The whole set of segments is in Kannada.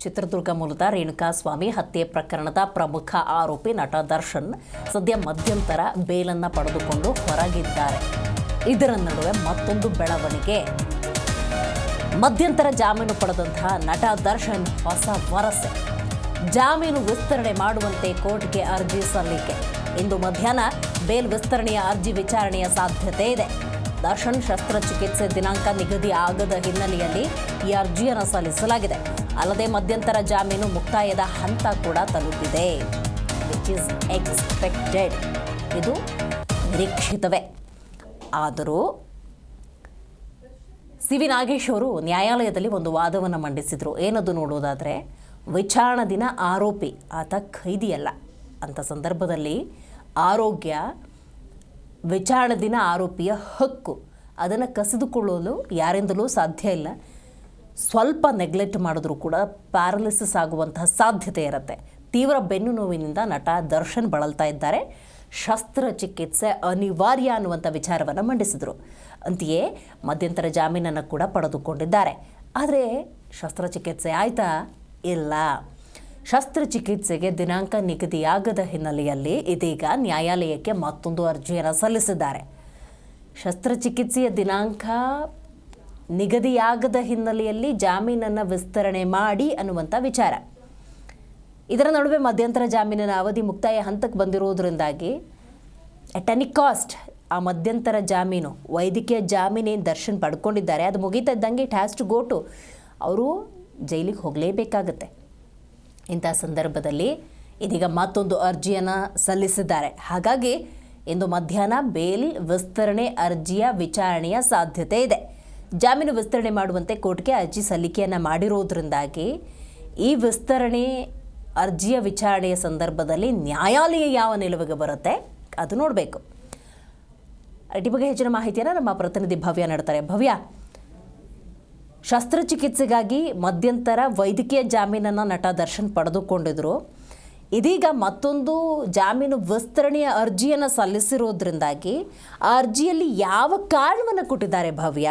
ಚಿತ್ರದುರ್ಗ ಮೂಲದ ರೇಣುಕಾಸ್ವಾಮಿ ಹತ್ಯೆ ಪ್ರಕರಣದ ಪ್ರಮುಖ ಆರೋಪಿ ನಟ ದರ್ಶನ್ ಸದ್ಯ ಮಧ್ಯಂತರ ಬೇಲನ್ನು ಪಡೆದುಕೊಂಡು ಹೊರಗಿದ್ದಾರೆ. ಇದರ ನಡುವೆ ಮತ್ತೊಂದು ಬೆಳವಣಿಗೆ. ಮಧ್ಯಂತರ ಜಾಮೀನು ಪಡೆದಂತಹ ನಟ ದರ್ಶನ್ ಹೊಸ ವರಸೆ. ಜಾಮೀನು ವಿಸ್ತರಣೆ ಮಾಡುವಂತೆ ಕೋರ್ಟ್ಗೆ ಅರ್ಜಿ ಸಲ್ಲಿಕೆ. ಇಂದು ಮಧ್ಯಾಹ್ನ ಬೇಲ್ ವಿಸ್ತರಣೆಯ ಅರ್ಜಿ ವಿಚಾರಣೆಯ ಸಾಧ್ಯತೆ ಇದೆ. ದರ್ಶನ್ ಶಸ್ತ್ರಚಿಕಿತ್ಸೆ ದಿನಾಂಕ ನಿಗದಿ ಆಗದ ಹಿನ್ನೆಲೆಯಲ್ಲಿ ಈ ಅರ್ಜಿಯನ್ನು ಸಲ್ಲಿಸಲಾಗಿದೆ. ಅಲ್ಲದೆ ಮಧ್ಯಂತರ ಜಾಮೀನು ಮುಕ್ತಾಯದ ಹಂತ ಕೂಡ ತಲುಪಿದೆ. ವಿಚ್ ಇಸ್ ಎಕ್ಸ್ಪೆಕ್ಟೆಡ್ ಇದು ನಿರೀಕ್ಷಿತವೇ. ಆದರೂ ಸಿ ವಿ ನಾಗೇಶ್ ಅವರು ನ್ಯಾಯಾಲಯದಲ್ಲಿ ಒಂದು ವಾದವನ್ನು ಮಂಡಿಸಿದರು. ಏನದು ನೋಡೋದಾದರೆ, ವಿಚಾರಣಾ ದಿನ ಆರೋಪಿ ಆತ ಖೈದಿಯಲ್ಲ. ಅಂಥ ಸಂದರ್ಭದಲ್ಲಿ ಆರೋಗ್ಯ ವಿಚಾರಣೆ ದಿನ ಆರೋಪಿಯ ಹಕ್ಕು. ಅದನ್ನು ಕಸಿದುಕೊಳ್ಳಲು ಯಾರಿಂದಲೂ ಸಾಧ್ಯ ಇಲ್ಲ. ಸ್ವಲ್ಪ ನೆಗ್ಲೆಕ್ಟ್ ಮಾಡಿದ್ರೂ ಕೂಡ ಪ್ಯಾರಲಿಸಿಸ್ ಆಗುವಂತಹ ಸಾಧ್ಯತೆ ಇರುತ್ತೆ. ತೀವ್ರ ಬೆನ್ನು ನೋವಿನಿಂದ ನಟ ದರ್ಶನ್ ಬಳಲ್ತಾ ಇದ್ದಾರೆ. ಶಸ್ತ್ರಚಿಕಿತ್ಸೆ ಅನಿವಾರ್ಯ ಅನ್ನುವಂಥ ವಿಚಾರವನ್ನು ಮಂಡಿಸಿದರು. ಅಂತೆಯೇ ಮಧ್ಯಂತರ ಜಾಮೀನನ್ನು ಕೂಡ ಪಡೆದುಕೊಂಡಿದ್ದಾರೆ. ಆದರೆ ಶಸ್ತ್ರಚಿಕಿತ್ಸೆ ಆಯ್ತಾ? ಇಲ್ಲ. ಶಸ್ತ್ರಚಿಕಿತ್ಸೆಗೆ ದಿನಾಂಕ ನಿಗದಿಯಾಗದ ಹಿನ್ನೆಲೆಯಲ್ಲಿ ಇದೀಗ ನ್ಯಾಯಾಲಯಕ್ಕೆ ಮತ್ತೊಂದು ಅರ್ಜಿಯನ್ನು ಸಲ್ಲಿಸಿದ್ದಾರೆ. ಶಸ್ತ್ರಚಿಕಿತ್ಸೆಯ ದಿನಾಂಕ ನಿಗದಿಯಾಗದ ಹಿನ್ನೆಲೆಯಲ್ಲಿ ಜಾಮೀನನ್ನು ವಿಸ್ತರಣೆ ಮಾಡಿ ಅನ್ನುವಂಥ ವಿಚಾರ. ಇದರ ನಡುವೆ ಮಧ್ಯಂತರ ಜಾಮೀನಿನ ಅವಧಿ ಮುಕ್ತಾಯ ಹಂತಕ್ಕೆ ಬಂದಿರುವುದರಿಂದಾಗಿ ಅಟ್ ಎನಿ ಕಾಸ್ಟ್ ಆ ಮಧ್ಯಂತರ ಜಾಮೀನು, ವೈದ್ಯಕೀಯ ಜಾಮೀನೇನು ದರ್ಶನ್ ಪಡ್ಕೊಂಡಿದ್ದಾರೆ. ಅದು ಮುಗೀತಾ ಇದ್ದಂಗೆ it has to go to ಅವರು ಜೈಲಿಗೆ ಹೋಗಲೇಬೇಕಾಗತ್ತೆ. ಇಂಥ ಸಂದರ್ಭದಲ್ಲಿ ಇದೀಗ ಮತ್ತೊಂದು ಅರ್ಜಿಯನ್ನು ಸಲ್ಲಿಸಿದ್ದಾರೆ. ಹಾಗಾಗಿ ಇಂದು ಮಧ್ಯಾಹ್ನ ಬೇಲ್ ವಿಸ್ತರಣೆ ಅರ್ಜಿಯ ವಿಚಾರಣೆಯ ಸಾಧ್ಯತೆ ಇದೆ. ಜಾಮೀನು ವಿಸ್ತರಣೆ ಮಾಡುವಂತೆ ಕೋರ್ಟ್ಗೆ ಅರ್ಜಿ ಸಲ್ಲಿಕೆಯನ್ನು ಮಾಡಿರೋದ್ರಿಂದಾಗಿ ಈ ವಿಸ್ತರಣೆ ಅರ್ಜಿಯ ವಿಚಾರಣೆಯ ಸಂದರ್ಭದಲ್ಲಿ ನ್ಯಾಯಾಲಯ ಯಾವ ನಿಲುವಿಗೆ ಬರುತ್ತೆ ಅದು ನೋಡಬೇಕು. ಅಡಿ ಬಗ್ಗೆ ಹೆಚ್ಚಿನ ಮಾಹಿತಿಯನ್ನು ನಮ್ಮ ಪ್ರತಿನಿಧಿ ಭವ್ಯ ನಡ್ತಾರೆ. ಭವ್ಯ ಶಸ್ತ್ರಚಿಕಿತ್ಸೆಗಾಗಿ ಮಧ್ಯಂತರ ವೈದ್ಯಕೀಯ ಜಾಮೀನನ್ನು ನಟ ದರ್ಶನ್ ಪಡೆದುಕೊಂಡಿದ್ರು. ಇದೀಗ ಮತ್ತೊಂದು ಜಾಮೀನು ವಿಸ್ತರಣೆಯ ಅರ್ಜಿಯನ್ನು ಸಲ್ಲಿಸಿರೋದ್ರಿಂದಾಗಿ ಆ ಅರ್ಜಿಯಲ್ಲಿ ಯಾವ ಕಾರಣವನ್ನು ಕೊಟ್ಟಿದ್ದಾರೆ ಭವ್ಯ?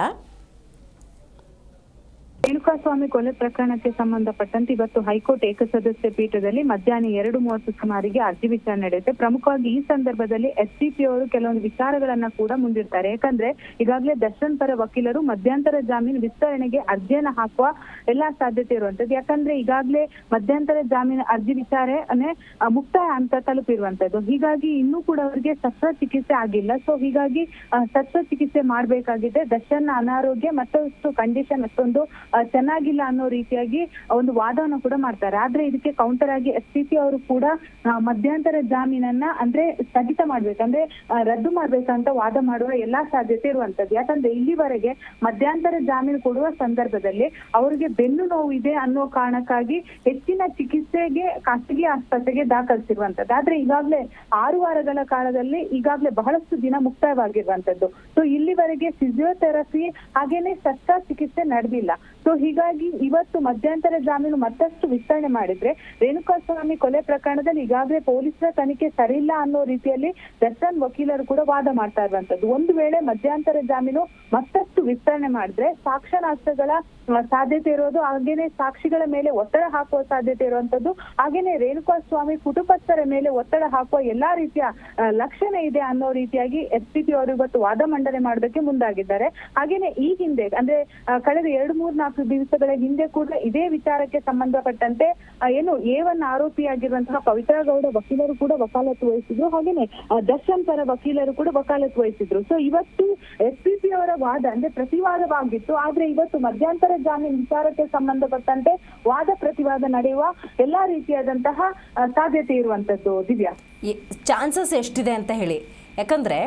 ರೇಣುಕಾಸ್ವಾಮಿ ಕೊಲೆ ಪ್ರಕರಣಕ್ಕೆ ಸಂಬಂಧಪಟ್ಟಂತೆ ಇವತ್ತು ಹೈಕೋರ್ಟ್ ಏಕಸದಸ್ಯ ಪೀಠದಲ್ಲಿ ಮಧ್ಯಾಹ್ನ ಎರಡು ಮೂವತ್ತು ಸುಮಾರಿಗೆ ಅರ್ಜಿ ವಿಚಾರಣೆ ನಡೆಯುತ್ತೆ. ಪ್ರಮುಖವಾಗಿ ಈ ಸಂದರ್ಭದಲ್ಲಿ ಎಸ್ಡಿಪಿ ಅವರು ಕೆಲವೊಂದು ವಿಚಾರಗಳನ್ನ ಕೂಡ ಮುಂದಿಡ್ತಾರೆ. ಯಾಕಂದ್ರೆ ಈಗಾಗಲೇ ದರ್ಶನ್ ಪರ ವಕೀಲರು ಮಧ್ಯಂತರ ಜಾಮೀನು ವಿಸ್ತರಣೆಗೆ ಅರ್ಜಿಯನ್ನ ಹಾಕುವ ಎಲ್ಲಾ ಸಾಧ್ಯತೆ ಇರುವಂತದ್ದು ಯಾಕಂದ್ರೆ ಈಗಾಗಲೇ ಮಧ್ಯಂತರ ಜಾಮೀನು ಅರ್ಜಿ ವಿಚಾರಣೆ ಮುಕ್ತಾಯ ಅಂತ ತಲುಪಿರುವಂತದ್ದು ಹೀಗಾಗಿ ಇನ್ನೂ ಕೂಡ ಅವರಿಗೆ ಶಸ್ತ್ರಚಿಕಿತ್ಸೆ ಆಗಿಲ್ಲ. ಸೊ ಹೀಗಾಗಿ ಸತ್ರ ಚಿಕಿತ್ಸೆ ಮಾಡಬೇಕಾಗಿದೆ. ದರ್ಶನ್ ಅನಾರೋಗ್ಯ ಮತ್ತಷ್ಟು ಕಂಡೀಷನ್ ಅಷ್ಟೊಂದು ಚೆನ್ನಾಗಿಲ್ಲ ಅನ್ನೋ ರೀತಿಯಾಗಿ ಒಂದು ವಾದವನ್ನು ಕೂಡ ಮಾಡ್ತಾರೆ. ಆದ್ರೆ ಇದಕ್ಕೆ ಕೌಂಟರ್ ಆಗಿ ಎಸ್ ಪಿ ಅವರು ಕೂಡ ಮಧ್ಯಂತರ ಜಾಮೀನನ್ನ ಅಂದ್ರೆ ಸ್ಥಗಿತ ಮಾಡ್ಬೇಕಂದ್ರೆ ರದ್ದು ಮಾಡ್ಬೇಕಂತ ವಾದ ಮಾಡುವ ಎಲ್ಲಾ ಸಾಧ್ಯತೆ ಇರುವಂತದ್ದು. ಯಾಕಂದ್ರೆ ಇಲ್ಲಿವರೆಗೆ ಮಧ್ಯಂತರ ಜಾಮೀನು ಕೊಡುವ ಸಂದರ್ಭದಲ್ಲಿ ಅವರಿಗೆ ಬೆನ್ನು ನೋವು ಇದೆ ಅನ್ನೋ ಕಾರಣಕ್ಕಾಗಿ ಹೆಚ್ಚಿನ ಚಿಕಿತ್ಸೆಗೆ, ಖಾಸಗಿ ಆಸ್ಪತ್ರೆಗೆ ದಾಖಲಿಸಿರುವಂತದ್ದು. ಆದ್ರೆ ಈಗಾಗಲೇ ಆರು ವಾರಗಳ ಕಾಲದಲ್ಲಿ ಈಗಾಗಲೇ ಬಹಳಷ್ಟು ದಿನ ಮುಕ್ತಾಯವಾಗಿರುವಂತದ್ದು. ಸೊ ಇಲ್ಲಿವರೆಗೆ ಫಿಸಿಯೋಥೆರಪಿ ಹಾಗೇನೆ ಶಸ್ತ್ರಚಿಕಿತ್ಸೆ ನಡೆದಿಲ್ಲ. ಸೊ ಹೀಗಾಗಿ ಇವತ್ತು ಮಧ್ಯಂತರ ಜಾಮೀನು ಮತ್ತಷ್ಟು ವಿಸ್ತರಣೆ ಮಾಡಿದ್ರೆ ರೇಣುಕಾಸ್ವಾಮಿ ಕೊಲೆ ಪ್ರಕರಣದಲ್ಲಿ ಈಗಾಗಲೇ ಪೊಲೀಸರ ತನಿಖೆ ಸರಿಯಿಲ್ಲ ಅನ್ನೋ ರೀತಿಯಲ್ಲಿ ದರ್ಶನ್ ವಕೀಲರು ಕೂಡ ವಾದ ಮಾಡ್ತಾ ಇರುವಂತದ್ದು. ಒಂದು ವೇಳೆ ಮಧ್ಯಂತರ ಜಾಮೀನು ಮತ್ತಷ್ಟು ವಿಸ್ತರಣೆ ಮಾಡಿದ್ರೆ ಸಾಕ್ಷ್ಯನಾಶಗಳ ಸಾಧ್ಯತೆ ಇರೋದು, ಹಾಗೇನೆ ಸಾಕ್ಷಿಗಳ ಮೇಲೆ ಒತ್ತಡ ಹಾಕುವ ಸಾಧ್ಯತೆ ಇರುವಂತದ್ದು, ಹಾಗೇನೆ ರೇಣುಕಾಸ್ವಾಮಿ ಕುಟುಂಬಸ್ಥರ ಮೇಲೆ ಒತ್ತಡ ಹಾಕುವ ಎಲ್ಲಾ ರೀತಿಯ ಲಕ್ಷಣ ಇದೆ ಅನ್ನೋ ರೀತಿಯಾಗಿ ಎಸ್ ಪಿ ಅವರು ಇವತ್ತು ವಾದ ಮಂಡನೆ ಮಾಡೋದಕ್ಕೆ ಮುಂದಾಗಿದ್ದಾರೆ. ಹಾಗೇನೆ ಈ ಹಿಂದೆ, ಅಂದ್ರೆ ಕಳೆದ ಎರಡು ಮೂರ್ ನಾಲ್ಕು ದಿವಸಗಳ ಹಿಂದೆ ಕೂಡ ಇದೇ ವಿಚಾರಕ್ಕೆ ಸಂಬಂಧಪಟ್ಟಂತೆ ಏನು ಎ ಒನ್ ಆರೋಪಿಯಾಗಿರುವಂತಹ ಪವಿತ್ರ ಗೌಡ ವಕೀಲರು ಕೂಡ ವಕಾಲತ್ತು ವಹಿಸಿದ್ರು. ಹಾಗೇನೆ ದರ್ಶನ್ ಪರ ವಕೀಲರು ಕೂಡ ವಕಾಲತ್ತು ವಹಿಸಿದ್ರು. ಸೊ ಇವತ್ತು ಎಸ್ ಪಿ ಪಿ ಅವರ ವಾದ ಅಂದ್ರೆ ಪ್ರತಿವಾದವಾಗಿತ್ತು. ಆದ್ರೆ ಇವತ್ತು ಮಧ್ಯಂತರ ಜಾಮೀನು ವಿಚಾರಕ್ಕೆ ಸಂಬಂಧಪಟ್ಟಂತೆ ವಾದ ಪ್ರತಿವಾದ ನಡೆಯುವ ಎಲ್ಲಾ ರೀತಿಯಾದಂತಹ ಸಾಧ್ಯತೆ ಇರುವಂತದ್ದು ದಿವ್ಯಾ. ಚಾನ್ಸಸ್ ಎಷ್ಟಿದೆ ಅಂತ ಹೇಳಿ. ಯಾಕಂದರೆ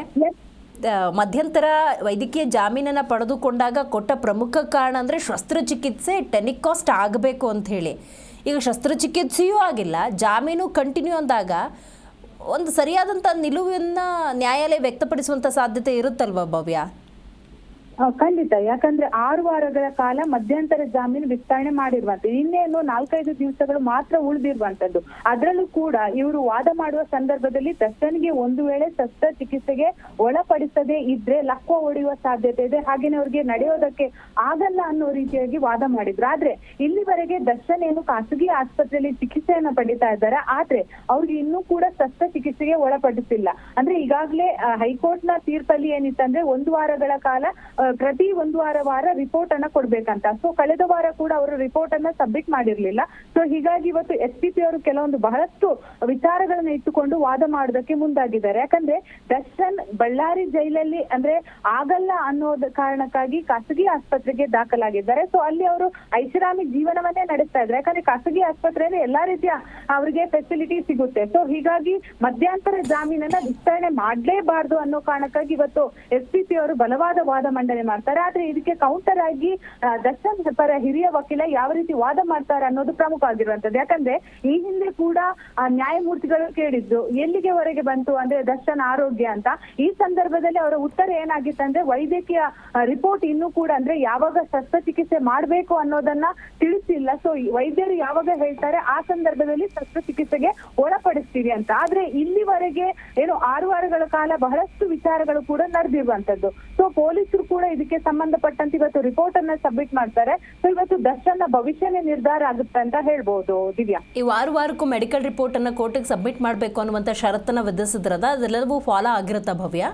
ಮಧ್ಯಂತರ ವೈದ್ಯಕೀಯ ಜಾಮೀನನ್ನು ಪಡೆದುಕೊಂಡಾಗ ಕೊಟ್ಟ ಪ್ರಮುಖ ಕಾರಣ ಅಂದರೆ ಶಸ್ತ್ರಚಿಕಿತ್ಸೆ ಟೆನಿಕಾಸ್ಟ್ ಆಗಬೇಕು ಅಂತ ಹೇಳಿ. ಈಗ ಶಸ್ತ್ರಚಿಕಿತ್ಸೆಯೂ ಆಗಿಲ್ಲ, ಜಾಮೀನು ಕಂಟಿನ್ಯೂ ಅಂದಾಗ ಒಂದು ಸರಿಯಾದಂಥ ನಿಲುವನ್ನು ನ್ಯಾಯಾಲಯ ವ್ಯಕ್ತಪಡಿಸುವಂಥ ಸಾಧ್ಯತೆ ಇರುತ್ತಲ್ವ ಭವ್ಯ? ಖಂಡಿತ. ಯಾಕಂದ್ರೆ ಆರು ವಾರಗಳ ಕಾಲ ಮಧ್ಯಂತರ ಜಾಮೀನು ವಿಸ್ತರಣೆ ಮಾಡಿರುವಂತದ್ದು ಇನ್ನೇನು ನಾಲ್ಕೈದು ದಿವಸಗಳು ಮಾತ್ರ ಉಳಿದಿರುವಂತದ್ದು. ಅದರಲ್ಲೂ ಕೂಡ ಇವರು ವಾದ ಮಾಡುವ ಸಂದರ್ಭದಲ್ಲಿ ದರ್ಶನ್ಗೆ ಒಂದು ವೇಳೆ ಶಸ್ತ್ರಚಿಕಿತ್ಸೆಗೆ ಒಳಪಡಿಸದೇ ಇದ್ರೆ ಲಕ್ವ ಹೊಡೆಯುವ ಸಾಧ್ಯತೆ ಇದೆ. ಹಾಗೇನೆ ಅವ್ರಿಗೆ ನಡೆಯೋದಕ್ಕೆ ಆಗಲ್ಲ ಅನ್ನೋ ರೀತಿಯಾಗಿ ವಾದ ಮಾಡಿದ್ರು. ಆದ್ರೆ ಇಲ್ಲಿವರೆಗೆ ದರ್ಶನ್ ಏನು ಖಾಸಗಿ ಆಸ್ಪತ್ರೆಯಲ್ಲಿ ಚಿಕಿತ್ಸೆಯನ್ನ ಪಡಿತಾ ಇದ್ದಾರೆ. ಆದ್ರೆ ಅವ್ರಿಗೆ ಇನ್ನೂ ಕೂಡ ಶಸ್ತ್ರಚಿಕಿತ್ಸೆಗೆ ಒಳಪಡಿಸಿಲ್ಲ. ಅಂದ್ರೆ ಈಗಾಗಲೇ ಹೈಕೋರ್ಟ್ನ ತೀರ್ಪಲ್ಲಿ ಏನಿತ್ತಂದ್ರೆ ಒಂದು ವಾರಗಳ ಕಾಲ ಪ್ರತಿ ಒಂದು ವಾರ ವಾರ ರಿಪೋರ್ಟ್ ಅನ್ನ ಕೊಡ್ಬೇಕಂತ. ಸೊ ಕಳೆದ ವಾರ ಕೂಡ ಅವರು ರಿಪೋರ್ಟ್ ಅನ್ನ ಸಬ್ಮಿಟ್ ಮಾಡಿರ್ಲಿಲ್ಲ. ಸೊ ಹೀಗಾಗಿ ಇವತ್ತು ಎಸ್ ಪಿ ಪಿ ಅವರು ಕೆಲವೊಂದು ಬಹಳಷ್ಟು ವಿಚಾರಗಳನ್ನ ಇಟ್ಟುಕೊಂಡು ವಾದ ಮಾಡೋದಕ್ಕೆ ಮುಂದಾಗಿದ್ದಾರೆ. ಯಾಕಂದ್ರೆ ದರ್ಶನ್ ಬಳ್ಳಾರಿ ಜೈಲಲ್ಲಿ ಅಂದ್ರೆ ಆಗಲ್ಲ ಅನ್ನೋದ ಕಾರಣಕ್ಕಾಗಿ ಖಾಸಗಿ ಆಸ್ಪತ್ರೆಗೆ ದಾಖಲಾಗಿದ್ದಾರೆ. ಸೊ ಅಲ್ಲಿ ಅವರು ಐಷಾರಾಮಿ ಜೀವನವನ್ನೇ ನಡೆಸ್ತಾ ಇದ್ದಾರೆ. ಯಾಕಂದ್ರೆ ಖಾಸಗಿ ಆಸ್ಪತ್ರೆಯಲ್ಲಿ ಎಲ್ಲಾ ರೀತಿಯ ಅವರಿಗೆ ಫೆಸಿಲಿಟಿ ಸಿಗುತ್ತೆ. ಸೊ ಹೀಗಾಗಿ ಮಧ್ಯಂತರ ಜಾಮೀನನ್ನ ವಿಸ್ತರಣೆ ಮಾಡ್ಲೇಬಾರ್ದು ಅನ್ನೋ ಕಾರಣಕ್ಕಾಗಿ ಇವತ್ತು ಎಸ್ ಪಿ ಪಿ ಅವರು ಬಲವಾದ ವಾದ ಮಂಡನೆ ಮಾಡ್ತಾರೆ. ಆದ್ರೆ ಇದಕ್ಕೆ ಕೌಂಟರ್ ಆಗಿ ದರ್ಶನ್ ಪರ ಹಿರಿಯ ವಕೀಲ ಯಾವ ರೀತಿ ವಾದ ಮಾಡ್ತಾರೆ ಅನ್ನೋದು ಪ್ರಮುಖ ಆಗಿರುವಂತದ್ದು. ಯಾಕಂದ್ರೆ ಈ ಹಿಂದೆ ಕೂಡ ನ್ಯಾಯಮೂರ್ತಿಗಳು ಕೇಳಿದ್ದು, ಎಲ್ಲಿಗೆವರೆಗೆ ಬಂತು ಅಂದ್ರೆ ದರ್ಶನ್ ಆರೋಗ್ಯ ಅಂತ. ಈ ಸಂದರ್ಭದಲ್ಲಿ ಅವರ ಉತ್ತರ ಏನಾಗಿತ್ತು ಅಂದ್ರೆ ವೈದ್ಯಕೀಯ ರಿಪೋರ್ಟ್ ಇನ್ನೂ ಕೂಡ ಅಂದ್ರೆ ಯಾವಾಗ ಶಸ್ತ್ರಚಿಕಿತ್ಸೆ ಮಾಡ್ಬೇಕು ಅನ್ನೋದನ್ನ ತಿಳಿಸಿಲ್ಲ. ಸೊ ವೈದ್ಯರು ಯಾವಾಗ ಹೇಳ್ತಾರೆ, ಆ ಸಂದರ್ಭದಲ್ಲಿ ಶಸ್ತ್ರಚಿಕಿತ್ಸೆಗೆ ಒಳಪಡಿಸ್ತೀವಿ ಅಂತ. ಆದ್ರೆ ಇಲ್ಲಿವರೆಗೆ ಏನು ಆರು ವಾರಗಳ ಕಾಲ ಬಹಳಷ್ಟು ವಿಚಾರಗಳು ಕೂಡ ನಡೆದಿರುವಂತದ್ದು. ಸೊ ಪೊಲೀಸರು ಕೂಡ ಇದಕ್ಕೆ ಸಂಬಂಧಪಟ್ಟಂತ ಇವತ್ತು ರಿಪೋರ್ಟ್ ಅನ್ನ ಸಬ್ಮಿಟ್ ಮಾಡ್ತಾರೆ. ಸೊ ಇವತ್ತು ದರ್ಶನ್ ಭವಿಷ್ಯನೇ ನಿರ್ಧಾರ ಆಗುತ್ತೆ ಅಂತ ಹೇಳ್ಬಹುದು ದಿವ್ಯಾ. ಈ ವಾರ ವಾರಕ್ಕೂ ಮೆಡಿಕಲ್ ರಿಪೋರ್ಟ್ ಅನ್ನ ಕೋರ್ಟಿಗೆ ಸಬ್ಮಿಟ್ ಮಾಡಬೇಕು ಅನ್ನುವಂತ ಷರತ್ತನ್ನ ವಿಧಿಸಿದ್ರದ ಅದೆಲ್ಲವೂ ಫಾಲೋ ಆಗಿರುತ್ತಾ ಭವ್ಯ?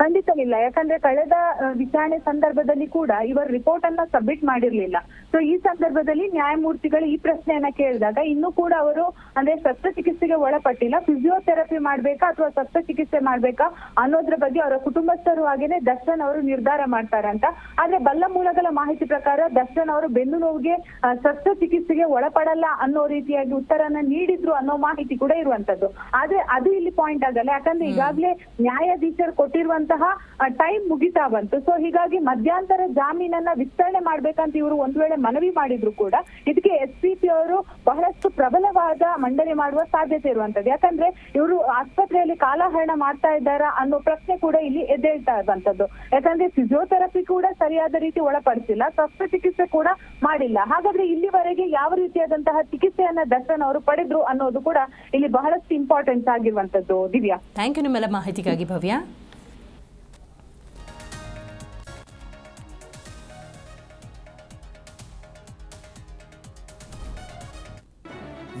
ಖಂಡಿತ ಇಲ್ಲ ಯಾಕಂದ್ರೆ ಕಳೆದ ವಿಚಾರಣೆ ಸಂದರ್ಭದಲ್ಲಿ ಕೂಡ ಇವರು ರಿಪೋರ್ಟ್ ಅನ್ನ ಸಬ್ಮಿಟ್ ಮಾಡಿರ್ಲಿಲ್ಲ. ಸೊ ಈ ಸಂದರ್ಭದಲ್ಲಿ ನ್ಯಾಯಮೂರ್ತಿಗಳು ಈ ಪ್ರಶ್ನೆಯನ್ನ ಕೇಳಿದಾಗ ಇನ್ನೂ ಕೂಡ ಅವರು ಅಂದ್ರೆ ಶಸ್ತ್ರಚಿಕಿತ್ಸೆಗೆ ಒಳಪಟ್ಟಿಲ್ಲ. ಫಿಸಿಯೋಥೆರಪಿ ಮಾಡ್ಬೇಕಾ ಅಥವಾ ಶಸ್ತ್ರಚಿಕಿತ್ಸೆ ಮಾಡ್ಬೇಕಾ ಅನ್ನೋದ್ರ ಬಗ್ಗೆ ಅವರ ಕುಟುಂಬಸ್ಥರು ಹಾಗೇನೆ ದರ್ಶನ್ ಅವರು ನಿರ್ಧಾರ ಮಾಡ್ತಾರಂತ ಆದ್ರೆ ಬಲ್ಲ ಮೂಲಗಳ ಮಾಹಿತಿ ಪ್ರಕಾರ ದರ್ಶನ್ ಅವರು ಬೆನ್ನು ನೋವಿಗೆ ಶಸ್ತ್ರಚಿಕಿತ್ಸೆಗೆ ಒಳಪಡಲ್ಲ ಅನ್ನೋ ರೀತಿಯಾಗಿ ಉತ್ತರನ ನೀಡಿದ್ರು ಅನ್ನೋ ಮಾಹಿತಿ ಕೂಡ ಇರುವಂತದ್ದು. ಆದ್ರೆ ಅದು ಇಲ್ಲಿ ಪಾಯಿಂಟ್ ಆಗಲ್ಲ. ಯಾಕಂದ್ರೆ ಈಗಾಗಲೇ ನ್ಯಾಯಾಧೀಶರು ಕೊಟ್ಟಿರುವಂತಹ ಟೈಮ್ ಮುಗಿತಾ ಬಂತು. ಸೊ ಹೀಗಾಗಿ ಮಧ್ಯಂತರ ಜಾಮೀನನ್ನ ವಿಸ್ತರಣೆ ಮಾಡ್ಬೇಕಂತ ಇವರು ಒಂದ್ ವೇಳೆ ಮನವಿ ಮಾಡಿದ್ರು ಕೂಡ ಇದಕ್ಕೆ ಎಸ್ ಪಿ ಪಿ ಅವರು ಬಹಳಷ್ಟು ಪ್ರಬಲವಾದ ಮಂಡನೆ ಮಾಡುವ ಸಾಧ್ಯತೆ ಇರುವಂತದ್ದು. ಯಾಕಂದ್ರೆ ಇವರು ಆಸ್ಪತ್ರೆಯಲ್ಲಿ ಕಾಲಹರಣ ಮಾಡ್ತಾ ಇದ್ದಾರಾ ಅನ್ನೋ ಪ್ರಶ್ನೆ ಕೂಡ ಇಲ್ಲಿ ಎದ್ದೇಳ್ತಾ ಇರುವಂತದ್ದು ಯಾಕಂದ್ರೆ ಫಿಸಿಯೋಥೆರಪಿ ಕೂಡ ಸರಿಯಾದ ರೀತಿ ಒಳಪಡಿಸಿಲ್ಲ ಶಸ್ತ್ರಚಿಕಿತ್ಸೆ ಕೂಡ ಮಾಡಿಲ್ಲ. ಹಾಗಾದ್ರೆ ಇಲ್ಲಿವರೆಗೆ ಯಾವ ರೀತಿಯಾದಂತಹ ಚಿಕಿತ್ಸೆಯನ್ನ ದರ್ಶನ್ ಅವರು ಪಡೆದ್ರು ಅನ್ನೋದು ಕೂಡ ಇಲ್ಲಿ ಬಹಳಷ್ಟು ಇಂಪಾರ್ಟೆನ್ಸ್ ಆಗಿರುವಂತದ್ದು. ದಿವ್ಯಾ. ಥ್ಯಾಂಕ್ ಯು ನಿಮ್ಮೆಲ್ಲ ಮಾಹಿತಿಗಾಗಿ ಭವ್ಯ.